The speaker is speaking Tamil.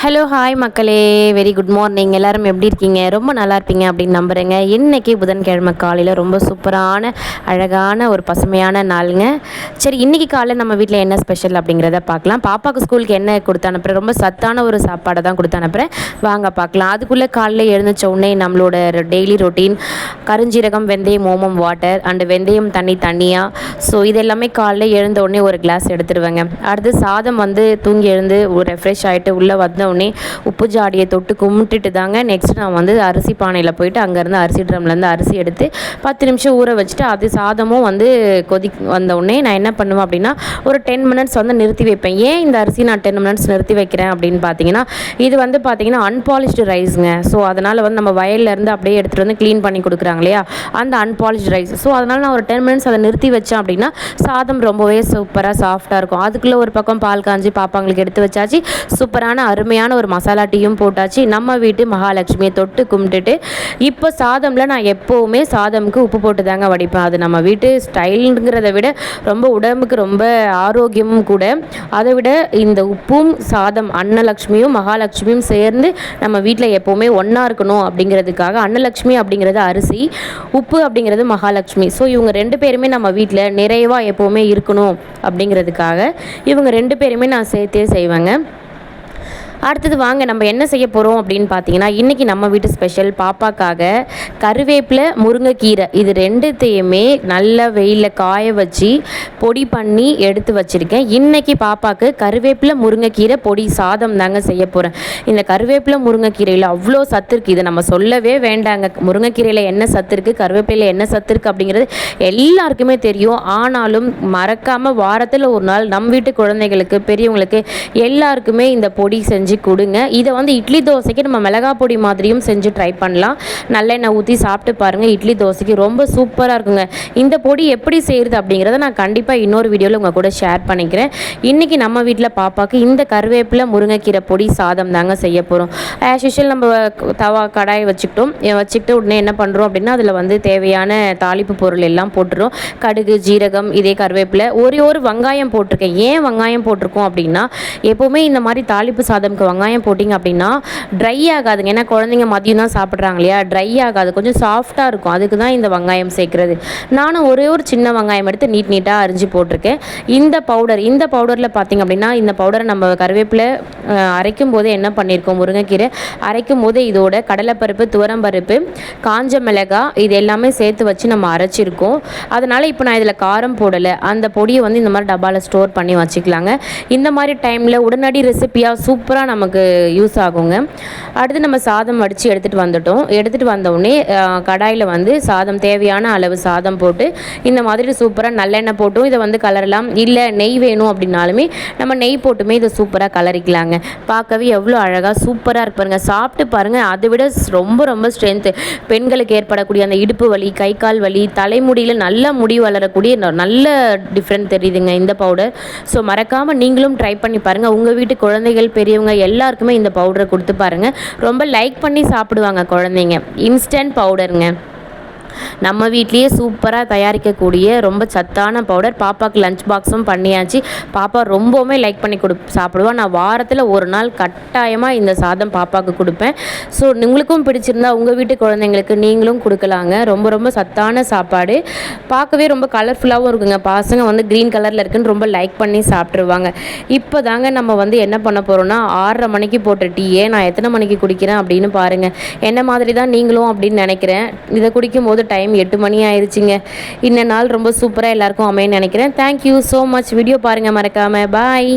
ஹலோ ஹாய் மக்களே. வெரி குட் மார்னிங் எல்லோரும் எப்படி இருக்கீங்க? ரொம்ப நல்லா இருப்பீங்க அப்படின்னு நம்புகிறேங்க இன்றைக்கி புதன்கிழமை காலையில் ரொம்ப சூப்பரான அழகான ஒரு பசுமையான நாளுங்க. சரி இன்றைக்கி காலையில் நம்ம வீட்டில் என்ன ஸ்பெஷல் அப்படிங்கிறத பார்க்கலாம். பாப்பாவுக்கு ஸ்கூலுக்கு என்ன கொடுத்து அனுப்புகிறேன் ரொம்ப சத்தான ஒரு சாப்பாடை தான் கொடுத்து அனுப்புகிறேன் வாங்க பார்க்கலாம். அதுக்குள்ளே காலையில் எழுந்திரிச்ச உடனே நம்மளோட டெய்லி ரொட்டீன் கருஞ்சீரகம் வெந்தயம் ஓமம் வாட்டர் அண்டு வெந்தயம் தண்ணி தண்ணியாக ஸோ இது எல்லாமே காலையில் எழுந்த உடனே ஒரு கிளாஸ் எடுத்துருவேங்க. அடுத்து சாதம் வந்து தூங்கி எழுந்து ஒரு ரெஃப்ரெஷ் ஆகிட்டு உள்ளே வந்த உடனே உப்பு ஜாடியை தொட்டு கும்பிட்டுட்டு தாங்க. நெக்ஸ்ட் நான் வந்து அரிசி பானையில் போயிட்டு அங்கேருந்து அரிசி ட்ரம்லேருந்து அரிசி எடுத்து பத்து நிமிஷம் ஊற வச்சுட்டு அது சாதமும் வந்து கொதி வந்த உடனே நான் என்ன பண்ணுவேன் அப்படின்னா ஒரு டென் மினிட்ஸ் வந்து நிறுத்தி வைப்பேன். ஏன் இந்த அரிசி நான் டென் மினிட்ஸ் நிறுத்தி வைக்கிறேன் அப்படின்னு பார்த்தீங்கன்னா இது வந்து பார்த்தீங்கன்னா அன்பாலிஷ்டு ரைஸுங்க ஸோ அதனால் வந்து நம்ம வயல்லேருந்து அப்படியே எடுத்துகிட்டு வந்து க்ளீன் பண்ணி கொடுக்குறாங்க இல்லையா? அந்த அன்பாலிஷ்டு ரைஸ் ஸோ அதனால் நான் ஒரு டென் மினிட்ஸ் அதை நிறுத்தி வச்சேன் அப்படின்னா சாதம் ரொம்பவே சூப்பராக சாஃப்டாக இருக்கும். அதுக்குள்ளே ஒரு பக்கம் பால் காஞ்சி பாப்பாங்களுக்கு எடுத்து வச்சாச்சு. சூப்பரான அருமையான ஒரு மசாலா டீயும் போட்டாச்சு. நம்ம வீட்டு மகாலட்சுமியை தொட்டு கும்பிட்டுட்டு இப்போ சாதமில் நான் எப்போவுமே சாதமுக்கு உப்பு போட்டு தாங்க வடிப்பேன். அது நம்ம வீட்டு ஸ்டைலுங்கிறத விட ரொம்ப உடம்புக்கு ரொம்ப ஆரோக்கியமும் கூட. அதை விட இந்த உப்பும் சாதம் அன்னலக்ஷ்மியும் மகாலட்சுமியும் சேர்ந்து நம்ம வீட்டில் எப்போவுமே ஒன்றா இருக்கணும் அப்படிங்கிறதுக்காக அன்னலக்ஷ்மி அப்படிங்கிறது அரிசி உப்பு அப்படிங்கிறது மகாலட்சுமி. ஸோ இவங்க ரெண்டு பேருமே நம்ம வீட்டில் நிறைவாக எப்போவுமே இருக்கணும் அப்படிங்கிறதுக்காக இவங்க ரெண்டு பேருமே நான் சேர்த்தே செய்வேங்க. அடுத்தது வாங்க நம்ம என்ன செய்ய போகிறோம் அப்படின்னு பார்த்தீங்கன்னா இன்றைக்கி நம்ம வீட்டு ஸ்பெஷல் பாப்பாக்காக கருவேப்பிலை முருங்கைக்கீரை இது ரெண்டுத்தையுமே நல்லா வெயிலில் காய வச்சு பொடி பண்ணி எடுத்து வச்சுருக்கேன். இன்றைக்கி பாப்பாவுக்கு கருவேப்பிலை முருங்கைக்கீரை பொடி சாதம் தாங்க செய்ய போகிறேன் இந்த கருவேப்பிலை முருங்கைக்கீரையில் அவ்வளோ சத்து இருக்குது இதை நம்ம சொல்லவே வேண்டாங்க. முருங்கைக்கீரையில் என்ன சத்து இருக்குது கருவேப்பிலையில் என்ன சத்து இருக்குது அப்படிங்கிறது எல்லாருக்குமே தெரியும். ஆனாலும் மறக்காமல் வாரத்தில் ஒரு நாள் நம் வீட்டு குழந்தைகளுக்கு பெரியவங்களுக்கு எல்லாருக்குமே இந்த பொடி செஞ்சு செஞ்சு கொடுங்க. இதை வந்து இட்லி தோசைக்கு நம்ம மிளகா பொடி மாதிரியும் செஞ்சு ட்ரை பண்ணலாம். நல்லெண்ணெய் ஊற்றி சாப்பிட்டு பாருங்கள் இட்லி தோசைக்கு ரொம்ப சூப்பராக இருக்குங்க. இந்த பொடி எப்படி செய்கிறது அப்படிங்கிறத நான் கண்டிப்பாக இன்னொரு வீடியோவில் உங்கள் கூட ஷேர் பண்ணிக்கிறேன். இன்றைக்கி நம்ம வீட்டில் பாப்பாவுக்கு இந்த கருவேப்பிலை முருங்கைக்கீரை பொடி சாதம் தாங்க செய்ய போகிறோம் ஆஸ் யூஷுவல் நம்ம தவா கடாயை வச்சுக்கிட்டோம். வச்சுக்கிட்டு உடனே என்ன பண்ணுறோம் அப்படின்னா அதில் வந்து தேவையான தாளிப்பு பொருள் எல்லாம் போட்டுரும் கடுகு ஜீரகம் இதே கருவேப்பிலை ஒரே ஒரு வெங்காயம் போட்டிருக்கேன். ஏன் வெங்காயம் போட்டிருக்கோம் அப்படின்னா எப்போவுமே இந்த மாதிரி தாளிப்பு சாதம் நமக்கு வெங்காயம் போட்டிங்க அப்படின்னா ட்ரை ஆகாதுங்க. ஏன்னா குழந்தைங்க மதியம் தான் சாப்பிட்றாங்க இல்லையா? ட்ரை ஆகாது. கொஞ்சம் சாஃப்டாக இருக்கும். அதுக்கு தான் இந்த வெங்காயம் சேர்க்குறது. நானும் ஒரே ஒரு சின்ன வெங்காயம் எடுத்து நீட் நீட்டாக அரிஞ்சு போட்டிருக்கேன். இந்த பவுடர் இந்த பவுடரில் பார்த்திங்க அப்படின்னா இந்த பவுடரை நம்ம கருவேப்பிலை அரைக்கும் போதே என்ன பண்ணியிருக்கோம் முருங்கைக்கீரை. அரைக்கும் போதே இதோட கடலைப்பருப்பு துவரம்பருப்பு காஞ்ச மிளகா இது எல்லாமே சேர்த்து வச்சு நம்ம அரைச்சிருக்கோம். அதனால் இப்போ நான் இதில் காரம் போடலை. அந்த பொடியை வந்து இந்த மாதிரி டப்பாவில் ஸ்டோர் பண்ணி வச்சுக்கலாங்க. இந்த மாதிரி டைமில் உடனடி ரெசிப்பியாக சூப்பராக நமக்கு யூஸ் ஆகுங்க. அடுத்து நம்ம சாதம் வடித்து எடுத்துகிட்டு வந்துட்டோம். எடுத்துகிட்டு வந்தோடனே கடாயில் வந்து சாதம் தேவையான அளவு சாதம் போட்டு இந்த மாதிரி சூப்பராக நல்லெண்ணெய் போட்டும். இதை வந்து கலரலாம் இல்லை நெய் வேணும் அப்படின்னாலுமே நம்ம நெய் போட்டுமே இதை சூப்பராக கலரிக்கலாங்க. பார்க்கவே எவ்வளோ அழகாக சூப்பராக இருக்கு பாருங்கள் சாப்பிட்டு பாருங்கள் அதை விட ரொம்ப ரொம்ப ஸ்ட்ரென்த்து பெண்களுக்கு ஏற்படக்கூடிய அந்த இடுப்பு வலி கை கால் வலி தலைமுடியில் நல்ல முடி வளரக்கூடிய நல்ல டிஃப்ரெண்ட் தெரியுதுங்க இந்த பவுடர் ஸோ மறக்காமல் நீங்களும் ட்ரை பண்ணி பாருங்கள் உங்கள் வீட்டு குழந்தைகள் பெரியவங்க எல்லாருக்குமே இந்த பவுடரை கொடுத்து பாருங்கள் ரொம்ப லைக் பண்ணி சாப்பிடுவாங்க குழந்தைங்க. இன்ஸ்டன்ட் பவுடருங்க நம்ம வீட்லேயே சூப்பராக தயாரிக்கக்கூடிய ரொம்ப சத்தான பவுடர் பாப்பாவுக்கு லஞ்ச் பாக்ஸும் பண்ணியாச்சு. பாப்பா ரொம்பவுமே லைக் பண்ணி கொடு சாப்பிடுவான் நான் வாரத்தில் ஒரு நாள் கட்டாயமாக இந்த சாதம் பாப்பாவுக்கு கொடுப்பேன். ஸோ உங்களுக்கும் பிடிச்சிருந்தா உங்கள் வீட்டு குழந்தைங்களுக்கு நீங்களும் கொடுக்கலாங்க. ரொம்ப ரொம்ப சத்தான சாப்பாடு. பார்க்கவே ரொம்ப கலர்ஃபுல்லாகவும் இருக்குங்க. பசங்க வந்து க்ரீன் கலரில் இருக்குன்னு ரொம்ப லைக் பண்ணி சாப்பிட்ருவாங்க இப்போ தாங்க நம்ம வந்து என்ன பண்ண போகிறோம்னா ஆறரை மணிக்கு போட்ட டீயே நான் எத்தனை மணிக்கு குடிக்கிறேன் அப்படின்னு பாருங்கள் என்ன மாதிரி தான் நீங்களும் அப்படின்னு நினைக்கிறேன். இதை குடிக்கும்போது டைம் எட்டு மணி ஆயிடுச்சுங்க இந்த நாள் ரொம்ப சூப்பராக எல்லாருக்கும் அமையன்னு நினைக்கிறேன். தேங்க்யூ ஸோ மச் வீடியோ பாருங்கள் மறக்காமல் பாய்